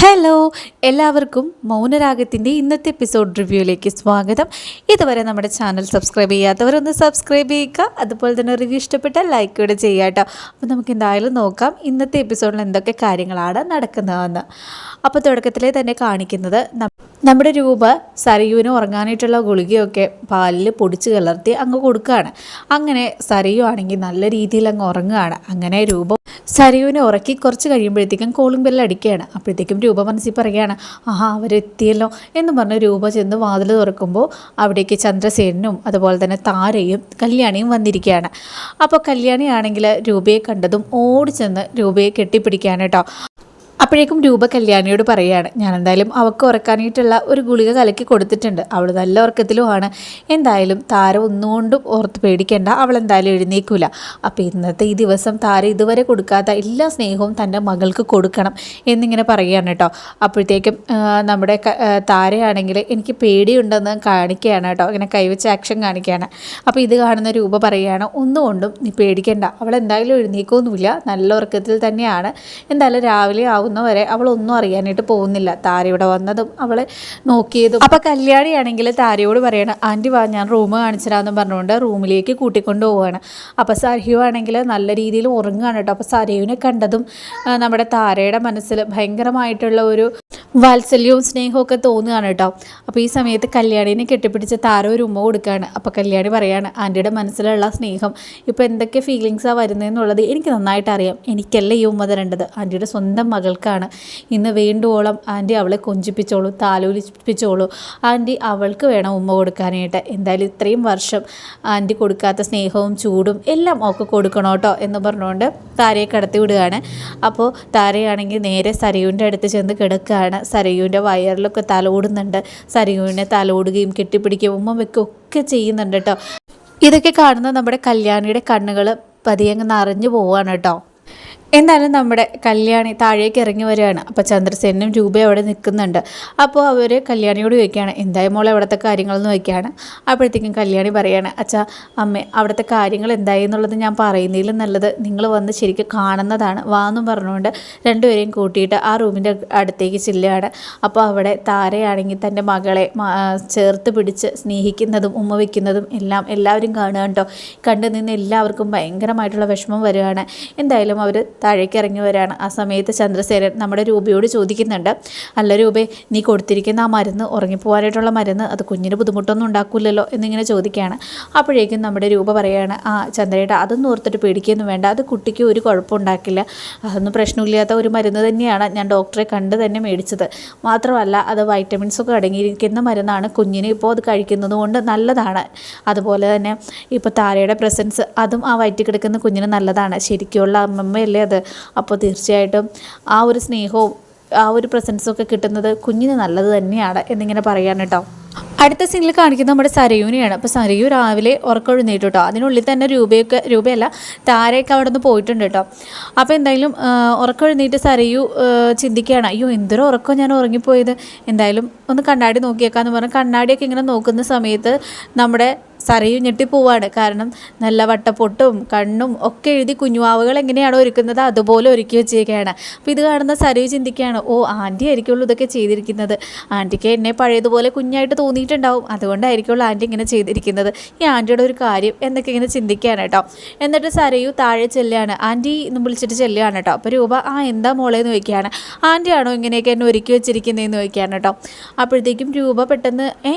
Hello എല്ലാവർക്കും മൗനരാഗത്തിന്റെ ഇന്നത്തെ episode റിവ്യൂയിലേക്ക് സ്വാഗതം. ഇതുവരെ നമ്മുടെ ചാനൽ സബ്സ്ക്രൈബ് ചെയ്യാത്തവരൊന്ന് സബ്സ്ക്രൈബ് ചെയ്യുക അതുപോലെ തന്നെ റിവ്യൂ ഇഷ്ടപ്പെട്ട ലൈക്ക് കൂടെ ചെയ്യുക കേട്ടോ. അപ്പോൾ നമുക്ക് എന്തായാലും നോക്കാം ഇന്നത്തെ എപ്പിസോഡിൽ എന്തൊക്കെ കാര്യങ്ങളാണ് നടക്കുന്നതെന്ന്. അപ്പോൾ തുടക്കത്തിലേ തന്നെ കാണിക്കുന്നത് നമ്മുടെ രൂപ സരയുവിന് ഉറങ്ങാനായിട്ടുള്ള ഗുളികയൊക്കെ പാലിൽ പൊടിച്ച് കലർത്തി അങ്ങ് കൊടുക്കുകയാണ്. അങ്ങനെ സരയു ആണെങ്കിൽ നല്ല രീതിയിൽ അങ്ങ് ഉറങ്ങുകയാണ്. അങ്ങനെ രൂപ സരയുവിനെ ഉറക്കി കുറച്ച് കഴിയുമ്പോഴത്തേക്കും കോളിംഗ് ബെല്ല് അടിക്കുകയാണ്. അപ്പോഴത്തേക്കും രൂപ മനസ്സിൽ പറയുകയാണ് ആഹാ അവരെത്തിയല്ലോ എന്ന് പറഞ്ഞ് രൂപ ചെന്ന് വാതിൽ തുറക്കുമ്പോൾ അവിടേക്ക് ചന്ദ്രസേനും അതുപോലെ തന്നെ താരയും കല്യാണിയും വന്നിരിക്കുകയാണ്. അപ്പോൾ കല്യാണിയാണെങ്കിൽ രൂപയെ കണ്ടതും ഓടി ചെന്ന് രൂപയെ കെട്ടിപ്പിടിക്കാൻ കേട്ടോ. അപ്പോഴേക്കും രൂപ കല്യാണിയോട് പറയുകയാണ് ഞാൻ എന്തായാലും അവൾക്ക് ഉറക്കാനായിട്ടുള്ള ഒരു ഗുളിക കലക്കി കൊടുത്തിട്ടുണ്ട്. അവൾ നല്ല ഉറക്കത്തിലുമാണ്. എന്തായാലും താര ഒന്നുകൊണ്ടും ഓർത്ത് പേടിക്കേണ്ട. അവൾ എന്തായാലും എഴുന്നേക്കില്ല അപ്പോൾ ഇന്നത്തെ ഈ ദിവസം താര ഇതുവരെ കൊടുക്കാത്ത എല്ലാ സ്നേഹവും തന്റെ മകൾക്ക് കൊടുക്കണം എന്നിങ്ങനെ പറയുകയാണ് കേട്ടോ. അപ്പോഴത്തേക്കും നമ്മുടെ താരയാണെങ്കിൽ എനിക്ക് പേടിയുണ്ടെന്ന് കാണിക്കുകയാണ് കേട്ടോ. ഇങ്ങനെ കൈവച്ച് ആക്ഷൻ കാണിക്കുകയാണ്. അപ്പോൾ ഇത് കാണുന്ന രൂപ പറയുകയാണ് ഒന്നുകൊണ്ടും നീ പേടിക്കേണ്ട. അവൾ എന്തായാലും എഴുന്നേക്കൊന്നുമില്ല നല്ല ഉറക്കത്തിൽ തന്നെയാണ്. എന്തായാലും രാവിലെ ആവുന്നവരെ അവൾ ഒന്നും അറിയാനായിട്ട് പോകുന്നില്ല. താര ഇവിടെ വന്നതും അവളെ നോക്കിയതും. അപ്പോൾ കല്യാണിയാണെങ്കിൽ താരയോട് പറയണം ആന്റി വാ ഞാൻ റൂം കാണിച്ചിരാന്ന് പറഞ്ഞുകൊണ്ട് റൂമിലേക്ക് കൂട്ടിക്കൊണ്ട് പോവുകയാണ് അപ്പോൾ സരയു ആണെങ്കിൽ നല്ല രീതിയിൽ ഉറങ്ങുകയാണ് കേട്ടോ. അപ്പോൾ സരയുവിനെ കണ്ടതും നമ്മുടെ താരയുടെ മനസ്സിൽ ഭയങ്കരമായിട്ടുള്ള ഒരു വാത്സല്യവും സ്നേഹവും ഒക്കെ തോന്നുകയാണ് കേട്ടോ. അപ്പോൾ ഈ സമയത്ത് കല്യാണിനെ കെട്ടിപ്പിടിച്ച് താരം ഒരു ഉമ്മ കൊടുക്കുകയാണ്. അപ്പോൾ കല്യാണി പറയാണ് ആന്റിയുടെ മനസ്സിലുള്ള സ്നേഹം ഇപ്പോൾ എന്തൊക്കെ ഫീലിങ്സാണ് വരുന്നതെന്നുള്ളത് എനിക്ക് നന്നായിട്ട് അറിയാം. എനിക്കല്ല ഈ ഉമ്മ തരേണ്ടത്? ആന്റിയുടെ സ്വന്തം മകൾക്കാണ്. ഇന്ന് വേണ്ടുവോളം ആന്റി അവളെ കൊഞ്ചിപ്പിച്ചോളൂ താലോലിപ്പിച്ചോളൂ. ആന്റി അവൾക്ക് വേണം ഉമ്മ കൊടുക്കാനായിട്ട്. എന്തായാലും ഇത്രയും വർഷം ആന്റി കൊടുക്കാത്ത സ്നേഹവും ചൂടും എല്ലാം ഒക്കെ കൊടുക്കണം കേട്ടോ എന്ന് പറഞ്ഞുകൊണ്ട് താരയെ കടത്തി വിടുകയാണ് അപ്പോൾ താരയാണെങ്കിൽ നേരെ സരയുവിന്റെ അടുത്ത് ചെന്ന് കിടക്കുകയാണ്. സരയുവിന്റെ വയറിലൊക്കെ തലോടുന്നുണ്ട്. സരയുവിനെ തലോടുകയും കെട്ടിപ്പിടിക്കുകയും ഉമ്മ വെക്കുകയും ഒക്കെ ചെയ്യുന്നുണ്ട് കേട്ടോ. ഇതൊക്കെ കാണുന്ന നമ്മുടെ കല്യാണിയുടെ കണ്ണുകൾ പതിയങ്ങ് നിറഞ്ഞു പോവുകയാണ് കേട്ടോ. എന്തായാലും നമ്മുടെ കല്യാണി താഴേക്ക് ഇറങ്ങി വരികയാണ്. അപ്പോൾ ചന്ദ്രസേനും രൂപയും അവിടെ നിൽക്കുന്നുണ്ട്. അപ്പോൾ അവർ കല്യാണിയോട് ചോദിക്കുകയാണ് എന്തായാലും മോളെ അവിടുത്തെ കാര്യങ്ങളെന്ന് ചോദിക്കുകയാണ്. അപ്പോഴത്തേക്കും കല്യാണി പറയുകയാണ് അച്ഛാ അമ്മേ അവിടുത്തെ കാര്യങ്ങൾ എന്തായി എന്നുള്ളത് ഞാൻ പറയുന്നതിലും നല്ലത് നിങ്ങൾ വന്ന് ശരിക്കും കാണുന്നതാണ്. വാന്നും പറഞ്ഞുകൊണ്ട് രണ്ടുപേരെയും കൂട്ടിയിട്ട് ആ റൂമിന്റെ അടുത്തേക്ക് ചെല്ലുകയാണ്. അപ്പോൾ അവിടെ താരയാണെങ്കിൽ തന്റെ മകളെ ചേർത്ത് പിടിച്ച് സ്നേഹിക്കുന്നതും ഉമ്മ വയ്ക്കുന്നതും എല്ലാം എല്ലാവരും കാണുക കേട്ടോ. കണ്ടു നിന്ന് എല്ലാവർക്കും ഭയങ്കരമായിട്ടുള്ള വിഷമം വരികയാണ്. എന്തായാലും അവർ താഴേക്ക് ഇറങ്ങി ആ സമയത്ത് ചന്ദ്രസേനൻ നമ്മുടെ രൂപയോട് ചോദിക്കുന്നുണ്ട്. അല്ല രൂപേ നീ കൊടുത്തിരിക്കുന്ന ആ മരുന്ന് ഉറങ്ങിപ്പോകാനായിട്ടുള്ള മരുന്ന് അത് കുഞ്ഞിന് ബുദ്ധിമുട്ടൊന്നും ഉണ്ടാക്കില്ലല്ലോ എന്നിങ്ങനെ ചോദിക്കുകയാണ്. അപ്പോഴേക്കും നമ്മുടെ രൂപ പറയുകയാണ് ആ ചന്ദ്രേട്ട അതൊന്നും ഓർത്തിട്ട് പേടിക്കൊന്നും വേണ്ട. അത് കുട്ടിക്ക് ഒരു കുഴപ്പം ഉണ്ടാക്കില്ല അതൊന്നും പ്രശ്നമില്ലാത്ത ഒരു മരുന്ന് തന്നെയാണ് ഞാൻ ഡോക്ടറെ കണ്ട് തന്നെ മേടിച്ചത്. മാത്രമല്ല അത് വൈറ്റമിൻസ് ഒക്കെ അടങ്ങിയിരിക്കുന്ന മരുന്നാണ് കുഞ്ഞിന് ഇപ്പോൾ അത് കഴിക്കുന്നത് കൊണ്ട് നല്ലതാണ്. അതുപോലെ തന്നെ ഇപ്പോൾ താരയുടെ പ്രസൻസ് അതും ആ വയറ്റിൽ കിടക്കുന്ന കുഞ്ഞിന് നല്ലതാണ്. ശരിക്കുള്ള അമ്മമ്മയല്ലേ അത് അപ്പോൾ തീർച്ചയായിട്ടും ആ ഒരു സ്നേഹവും ആ ഒരു പ്രസൻസും ഒക്കെ കിട്ടുന്നത് കുഞ്ഞിന് നല്ലത് തന്നെയാണ് എന്നിങ്ങനെ പറയാൻ കേട്ടോ. അടുത്ത സീനിൽ കാണിക്കുന്നത് നമ്മുടെ സരയൂനെയാണ്. അപ്പോൾ സരയു രാവിലെ ഉറക്കൊഴുന്നേറ്റു കേട്ടോ. അതിനുള്ളിൽ തന്നെ രൂപയൊക്കെ രൂപയല്ല താരയൊക്കെ അവിടെ നിന്ന് പോയിട്ടുണ്ട് കേട്ടോ. അപ്പോൾ എന്തായാലും ഉറക്കൊഴുന്നേറ്റ് സരയു ചിന്തിക്കുകയാണ് അയ്യോ എന്തൊരു ഉറക്കം ഞാൻ ഉറങ്ങിപ്പോയത്? എന്തായാലും ഒന്ന് കണ്ണാടി നോക്കിയേക്കാന്ന് പറഞ്ഞ് കണ്ണാടിയൊക്കെ ഇങ്ങനെ നോക്കുന്ന സമയത്ത് നമ്മുടെ സരയു ഞെട്ടിപ്പോവാണ്. കാരണം നല്ല വട്ടപ്പൊട്ടും കണ്ണും ഒക്കെ എഴുതി കുഞ്ഞുവാവുകൾ എങ്ങനെയാണോ ഒരുക്കുന്നത് അതുപോലെ ഒരുക്കി വെച്ചേക്കാണ്. അപ്പോൾ ഇത് കാണുന്ന സരയു ചിന്തിക്കുകയാണ് ഓ ആന്റി ആയിരിക്കുള്ളൂ ഇതൊക്കെ ചെയ്തിരിക്കുന്നത്. ആന്റിക്ക് എന്നെ പഴയതുപോലെ കുഞ്ഞായിട്ട് തോന്നിയിട്ടുണ്ടാവും. അതുകൊണ്ടായിരിക്കുള്ളൂ ആന്റി ഇങ്ങനെ ചെയ്തിരിക്കുന്നത്. ഈ ആന്റിയുടെ ഒരു കാര്യം എന്നൊക്കെ ഇങ്ങനെ ചിന്തിക്കുകയാണ് കേട്ടോ. എന്നിട്ട് സരയു താഴെ ചെല്ലുകയാണ്. ആന്റി എന്ന് വിളിച്ചിട്ട് ചെല്ലുകയാണ് കേട്ടോ. അപ്പോൾ രൂപ ആ എന്താ മോളെ? എന്ന് ചോദിക്കുകയാണ്. ആന്റിയാണോ ഇങ്ങനെയൊക്കെ എന്നെ ഒരുക്കി വെച്ചിരിക്കുന്നതെന്ന് ചോദിക്കുകയാണ് കേട്ടോ. അപ്പോഴത്തേക്കും രൂപ പെട്ടെന്ന് ഏ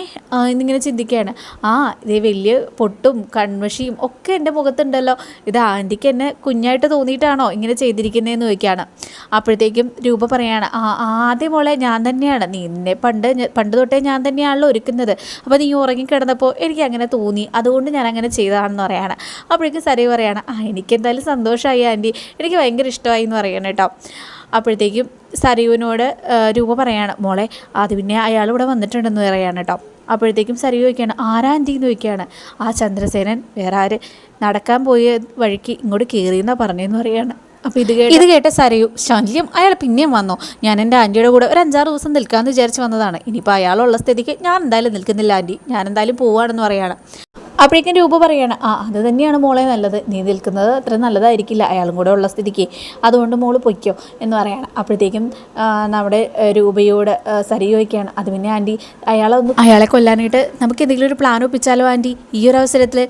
എന്നിങ്ങനെ ചിന്തിക്കുകയാണ്. ആ ഇതേ വലിയ പൊട്ടും കൺമഷിയും ഒക്കെ എന്റെ മുഖത്തുണ്ടല്ലോ. ഇത് ആന്റിക്ക് എന്നെ കുഞ്ഞായിട്ട് തോന്നിയിട്ടാണോ ഇങ്ങനെ ചെയ്തിരിക്കുന്നതെന്ന് ചോദിക്കുകയാണ് അപ്പോഴത്തേക്കും രൂപ പറയാണ് ആ ആദ്യം മോളെ ഞാൻ തന്നെയാണ്. നിന്നെ പണ്ട് പണ്ട് തൊട്ടേ ഞാൻ തന്നെയാണല്ലോ ഒരുക്കുന്നത്. അപ്പോൾ നീ ഉറങ്ങിക്കിടന്നപ്പോൾ എനിക്ക് അങ്ങനെ തോന്നി. അതുകൊണ്ട് ഞാൻ അങ്ങനെ ചെയ്തതാണെന്ന് പറയാണ്. അപ്പോഴേക്കും സരി പറയാണ് ആ എനിക്ക് എന്തായാലും സന്തോഷമായി ആന്റി. എനിക്ക് ഭയങ്കര ഇഷ്ടമായി എന്ന് പറയണം കേട്ടോ. അപ്പോഴത്തേക്കും സരയുവിനോട് രൂപ പറയാണ് മോളെ അത് പിന്നെ അയാൾ വന്നിട്ടുണ്ടെന്ന് പറയാണ് കേട്ടോ. അപ്പോഴത്തേക്കും സരി ചോദിക്കുകയാണ് ആരാന്റി എന്ന് ചോദിക്കുകയാണ്? ആ ചന്ദ്രസേനൻ വേറെ ആര്? നടക്കാൻ പോയ വഴിക്ക് ഇങ്ങോട്ട് കയറിയെന്നാണ് പറഞ്ഞതെന്ന് പറയുകയാണ് അപ്പോൾ ഇത് കേട്ട് ഇത് കേട്ട സരയു ശല്യം. അയാൾ പിന്നെയും വന്നു. ഞാൻ എന്റെ ആന്റിയുടെ കൂടെ ഒരു അഞ്ചാറ് ദിവസം നിൽക്കാമെന്ന് വിചാരിച്ച് വന്നതാണ്. ഇനിയിപ്പോൾ അയാളുള്ള സ്ഥിതിക്ക് ഞാൻ എന്തായാലും നിൽക്കുന്നില്ല ആന്റി. ഞാൻ എന്തായാലും പോവുകയാണെന്ന് പറയാണ്. അപ്പോഴേക്കും രൂപ പറയാണ് ആ അത് തന്നെയാണ് മോളെ നല്ലത്. നീ നിൽക്കുന്നത് അത്ര നല്ലതായിരിക്കില്ല അയാളും കൂടെ ഉള്ള സ്ഥിതിക്ക്. അതുകൊണ്ട് മോൾ പൊയ്ക്കോ എന്ന് പറയുകയാണ് അപ്പോഴത്തേക്കും നമ്മുടെ രൂപയോട് ആ, സരി ചോദിക്കുകയാണ്. അത് പിന്നെ ആന്റി അയാളെ ഒന്ന് അയാളെ കൊല്ലാനായിട്ട് നമുക്ക് എന്തെങ്കിലും ഒരു പ്ലാൻ ഒപ്പിച്ചാലോ ആന്റി ഈ ഒരു അവസരത്തിൽ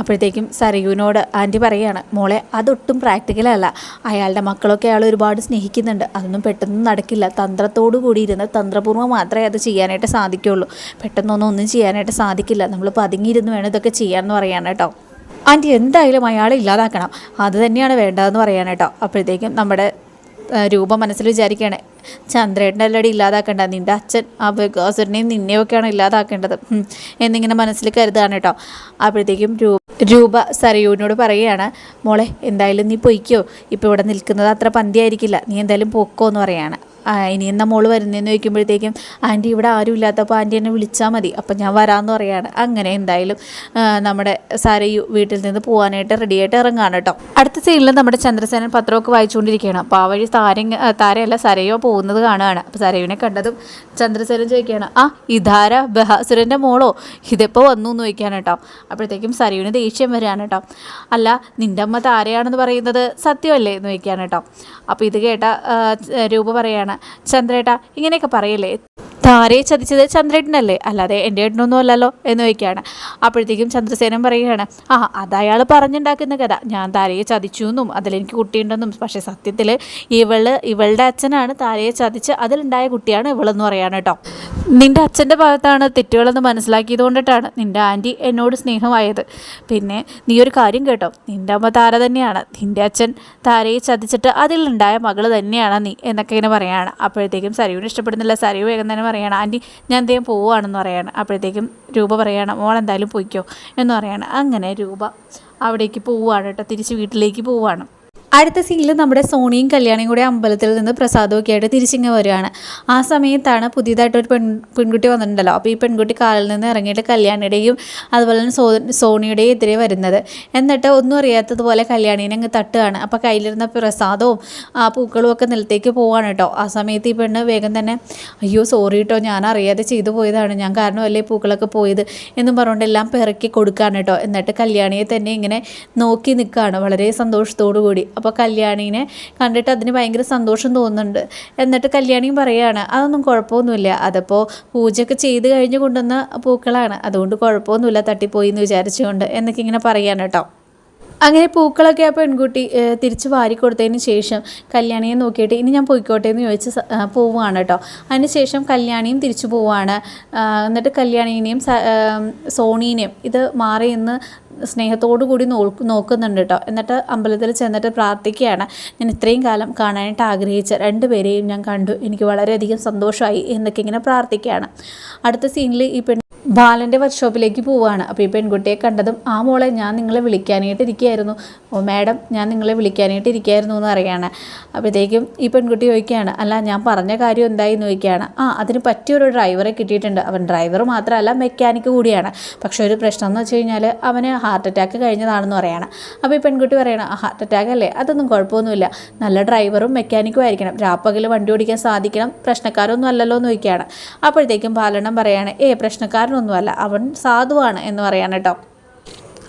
അപ്പോഴത്തേക്കും സരയുവിനോട് ആന്റി പറയുകയാണ് മോളെ അതൊട്ടും പ്രാക്ടിക്കലല്ല അയാളുടെ മക്കളൊക്കെ അയാൾ ഒരുപാട് സ്നേഹിക്കുന്നുണ്ട്. അതൊന്നും പെട്ടെന്ന് നടക്കില്ല. തന്ത്രത്തോടു കൂടി ഇരുന്ന് തന്ത്രപൂർവം മാത്രമേ അത് ചെയ്യാനായിട്ട് സാധിക്കുകയുള്ളൂ പെട്ടെന്നൊന്നും ഒന്നും ചെയ്യാനായിട്ട് സാധിക്കില്ല. നമ്മൾ പതുങ്ങിയിരുന്ന് വേണം ഇതൊക്കെ ചെയ്യാമെന്ന് പറയാണ് കേട്ടോ. ആന്റി എന്തായാലും അയാളെ ഇല്ലാതാക്കണം. അത് തന്നെയാണ് വേണ്ടതെന്ന് പറയാൻ കേട്ടോ. അപ്പോഴത്തേക്കും നമ്മുടെ രൂപം മനസ്സിൽ വിചാരിക്കുകയാണ് ചന്ദ്രേട്ടന്റെ അല്ലടി ഇല്ലാതാക്കേണ്ട. നിന്റെ അച്ഛൻ ആ ബഗാസുരനെയും നിന്നെയൊക്കെയാണ് ഇല്ലാതാക്കേണ്ടത്. എന്നിങ്ങനെ മനസ്സിൽ കരുതാണ് കേട്ടോ. അപ്പോഴത്തേക്കും രൂപ രൂപ സരയൂരിനോട് പറയുകയാണ് മോളെ എന്തായാലും നീ പൊയ്ക്കോ. ഇപ്പോൾ ഇവിടെ നിൽക്കുന്നത് അത്ര പന്തിയായിരിക്കില്ല. നീ എന്തായാലും പൊക്കോ എന്ന് പറയാണ്. ആ, ഇനി എന്നാ മോൾ വരുന്നതെന്ന് ചോദിക്കുമ്പോഴത്തേക്കും ആന്റി ഇവിടെ ആരും ഇല്ലാത്തപ്പോൾ ആന്റി എന്നെ വിളിച്ചാൽ മതി. അപ്പം ഞാൻ വരാമെന്ന് പറയാണ്. അങ്ങനെ എന്തായാലും നമ്മുടെ സാരയു വീട്ടിൽ നിന്ന് പോകാനായിട്ട് റെഡിയായിട്ട് ഇറങ്ങാണ് കേട്ടോ. അടുത്ത സീനിൽ നമ്മുടെ ചന്ദ്രസേനൻ പത്രമൊക്കെ വായിച്ചുകൊണ്ടിരിക്കുകയാണ്. അപ്പോൾ ആ വഴി താര താരയല്ല സരയോ പോകുന്നത് കാണുകയാണ് അപ്പോൾ സരയുവിനെ കണ്ടതും ചന്ദ്രസേനൻ ചോദിക്കുകയാണ് ആ ഇതാര? ബഹാസുരന്റെ മോളോ? ഇതെപ്പോൾ വന്നു എന്ന് ചോദിക്കുകയാണ് കേട്ടോ. അപ്പോഴത്തേക്കും സരയുവിന് ദേഷ്യം വരികയാണ് കേട്ടോ. അല്ല നിന്റെ അമ്മ താരയാണെന്ന് പറയുന്നത് സത്യമല്ലേ? എന്ന് ചോദിക്കുകയാണ് കേട്ടോ. അപ്പോൾ ഇത് കേട്ട രൂപ പറയാണ് ചന്ദ്രേട്ട ഇങ്ങനെയൊക്കെ പറയല്ലേ? താരയെ ചതിച്ചത് ചന്ദ്രേട്ടനല്ലേ? അല്ലാതെ എന്റെ ഏട്ടനൊന്നും അല്ലല്ലോ എന്ന് ചോദിക്കുകയാണ്. അപ്പോഴത്തേക്കും ചന്ദ്രസേനൻ പറയുകയാണ് ആ അത് അയാൾ പറഞ്ഞുണ്ടാക്കുന്ന കഥ. ഞാൻ താരയെ ചതിച്ചു എന്നും അതിലെനിക്ക് കുട്ടിയുണ്ടെന്നും. പക്ഷേ സത്യത്തിൽ ഇവൾ ഇവളുടെ അച്ഛനാണ് താരയെ ചതിച്ച് അതിലുണ്ടായ കുട്ടിയാണ് ഇവളെന്ന് പറയാണ് കേട്ടോ. നിന്റെ അച്ഛന്റെ ഭാഗത്താണ് തെറ്റുകളെന്ന് മനസ്സിലാക്കിയത് കൊണ്ടിട്ടാണ് നിന്റെ ആന്റി എന്നോട് സ്നേഹമായത്. പിന്നെ നീ ഒരു കാര്യം കേട്ടോ. നിന്റെ അമ്മ താര തന്നെയാണ്. നിന്റെ അച്ഛൻ താരയെ ചതിച്ചിട്ട് അതിലുണ്ടായ മകൾ തന്നെയാണ് നീ എന്നൊക്കെ ഇങ്ങനെ പറയുകയാണ് അപ്പോഴത്തേക്കും സരയുവിന് ഇഷ്ടപ്പെടുന്നില്ല. സരയു വേഗം തന്നെ പറയാണ് ആന്റി ഞാൻ എന്തേലും പോവുകയാണെന്ന് പറയാണ്. അപ്പോഴത്തേക്കും രൂപ പറയുകയാണ് മോൾ എന്തായാലും പോയിക്കോ എന്ന് പറയാണ്. അങ്ങനെ രൂപ അവിടേക്ക് പോവുകയാണ് കേട്ടോ തിരിച്ച് വീട്ടിലേക്ക് പോവുകയാണ് അടുത്ത സീനിൽ നമ്മുടെ സോണിയും കല്യാണിയും കൂടെ അമ്പലത്തിൽ നിന്ന് പ്രസാദമൊക്കെ ആയിട്ട് തിരിച്ചിങ്ങ് വരികയാണ്. ആ സമയത്താണ് പുതിയതായിട്ട് ഒരു പെൺ പെൺകുട്ടി വന്നിട്ടുണ്ടല്ലോ. അപ്പോൾ ഈ പെൺകുട്ടി കാലിൽ നിന്ന് ഇറങ്ങിയിട്ട് കല്യാണിയുടെയും അതുപോലെ തന്നെ സോ സോണിയുടെയും എതിരെ വരുന്നത്. എന്നിട്ട് ഒന്നും അറിയാത്തതുപോലെ കല്യാണീനെ അങ്ങ് തട്ടുകയാണ്. അപ്പോൾ കയ്യിലിരുന്ന പ്രസാദവും ആ പൂക്കളും ഒക്കെ നിലത്തേക്ക് പോവാണ് കേട്ടോ. ആ സമയത്ത് ഈ പെണ്ണ് വേഗം തന്നെ അയ്യോ സോറി കേട്ടോ ഞാൻ അറിയാതെ ചെയ്തു പോയതാണ്. ഞാൻ കാരണമല്ലേ പൂക്കളൊക്കെ പോയത്? എന്നും പറഞ്ഞുകൊണ്ട് എല്ലാം പിറക്കി കൊടുക്കുകയാണ് കേട്ടോ. എന്നിട്ട് കല്യാണിയെ തന്നെ ഇങ്ങനെ നോക്കി നിൽക്കുകയാണ്. വളരെ സന്തോഷത്തോടു കൂടി. അപ്പോൾ കല്യാണീനെ കണ്ടിട്ട് അതിന് ഭയങ്കര സന്തോഷം തോന്നുന്നുണ്ട്. എന്നിട്ട് കല്യാണിയും പറയുകയാണ് അതൊന്നും കുഴപ്പമൊന്നുമില്ല. അതിപ്പോൾ പൂജയൊക്കെ ചെയ്ത് കഴിഞ്ഞ് കൊണ്ടുവന്ന പൂക്കളാണ്. അതുകൊണ്ട് കുഴപ്പമൊന്നുമില്ല തട്ടിപ്പോയി എന്ന് വിചാരിച്ചുകൊണ്ട്. എന്നൊക്കെ ഇങ്ങനെ പറയാണ് കേട്ടോ. അങ്ങനെ പൂക്കളൊക്കെ ആ പെൺകുട്ടി തിരിച്ച് വാരി കൊടുത്തതിന് ശേഷം കല്യാണിയെ നോക്കിയിട്ട് ഇനി ഞാൻ പോയിക്കോട്ടെ എന്ന് ചോദിച്ച് പോവുകയാണ് കേട്ടോ. അതിന് ശേഷം കല്യാണിയും തിരിച്ചു പോവുകയാണ് എന്നിട്ട് കല്യാണീനെയും സോണീനെയും ഇത് മാറി എന്ന് സ്നേഹത്തോടു കൂടി നോക്ക് നോക്കുന്നുണ്ട് കേട്ടോ എന്നിട്ട് അമ്പലത്തിൽ ചെന്നിട്ട് പ്രാർത്ഥിക്കുകയാണ്. ഞാൻ ഇത്രയും കാലം കാണാനായിട്ട് ആഗ്രഹിച്ച രണ്ടുപേരെയും ഞാൻ കണ്ടു. എനിക്ക് വളരെയധികം സന്തോഷമായി എന്നൊക്കെ ഇങ്ങനെ പ്രാർത്ഥിക്കുകയാണ്. അടുത്ത സീനിൽ ഈ പെൺ ബാലന്റെ വർക്ക്ഷോപ്പിലേക്ക് പോവുകയാണ് അപ്പോൾ ഈ പെൺകുട്ടിയെ കണ്ടതും ആ മോളെ ഞാൻ നിങ്ങളെ വിളിക്കാനായിട്ട് ഇരിക്കുകയായിരുന്നു. ഓ മാഡം ഞാൻ നിങ്ങളെ വിളിക്കാനായിട്ട് ഇരിക്കുകയായിരുന്നു എന്ന് അറിയാണ് അപ്പോഴത്തേക്കും ഈ പെൺകുട്ടി ചോദിക്കുകയാണ് അല്ല ഞാൻ പറഞ്ഞ കാര്യം എന്തായി? എന്ന് ചോദിക്കുകയാണ്. ആ അതിന് പറ്റിയൊരു ഡ്രൈവറെ കിട്ടിയിട്ടുണ്ട്. അവൻ ഡ്രൈവർ മാത്രമല്ല മെക്കാനിക് കൂടിയാണ്. പക്ഷേ ഒരു പ്രശ്നം എന്ന് വെച്ച് കഴിഞ്ഞാൽ അവന് ഹാർട്ട് അറ്റാക്ക് കഴിഞ്ഞതാണെന്ന് പറയാണ്. അപ്പോൾ ഈ പെൺകുട്ടി പറയണം ഹാർട്ട് അറ്റാക്ക് അല്ലേ? അതൊന്നും കുഴപ്പമൊന്നുമില്ല. നല്ല ഡ്രൈവറും മെക്കാനിക്കും ആയിരിക്കണം. രാപ്പകൽ വണ്ടി ഓടിക്കാൻ സാധിക്കണം. പ്രശ്നക്കാരൊന്നും അല്ലല്ലോ എന്ന് ചോദിക്കുകയാണ്. അപ്പോഴത്തേക്കും ബാലണ്ണം പറയാണ് ഏ പ്രശ്നക്കാരനൊന്നുമല്ല അവൻ സാധുവാണ് എന്ന് പറയാണ് കേട്ടോ.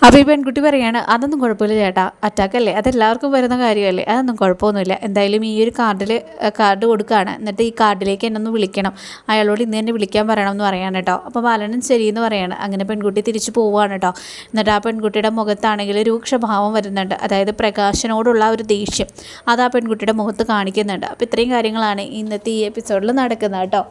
അപ്പോൾ ഈ പെൺകുട്ടി പറയാണ് അതൊന്നും കുഴപ്പമില്ല ചേട്ടാ അറ്റാക്ക് അല്ലേ? അതെല്ലാവർക്കും വരുന്ന കാര്യമല്ലേ? അതൊന്നും കുഴപ്പമൊന്നുമില്ല. എന്തായാലും ഈ ഒരു കാർഡിൽ കാർഡ് കൊടുക്കുകയാണ് എന്നിട്ട് ഈ കാർഡിലേക്ക് എന്നെ ഒന്ന് വിളിക്കണം. അയാളോട് ഇന്ന് തന്നെ വിളിക്കാൻ പറയണം എന്ന് പറയാണ് കേട്ടോ. അപ്പോൾ ബാലനും ശരിയെന്ന് പറയാണ്. അങ്ങനെ പെൺകുട്ടി തിരിച്ചു പോവുകയാണ് കേട്ടോ. എന്നിട്ട് ആ പെൺകുട്ടിയുടെ മുഖത്താണെങ്കിൽ രൂക്ഷഭാവം വരുന്നുണ്ട്. അതായത് പ്രകാശനോടുള്ള ഒരു ദേഷ്യം. അത് ആ പെൺകുട്ടിയുടെ മുഖത്ത് കാണിക്കുന്നുണ്ട്. അപ്പോൾ ഇത്രയും കാര്യങ്ങളാണ് ഇന്നത്തെ ഈ എപ്പിസോഡിൽ നടക്കുന്നത് കേട്ടോ.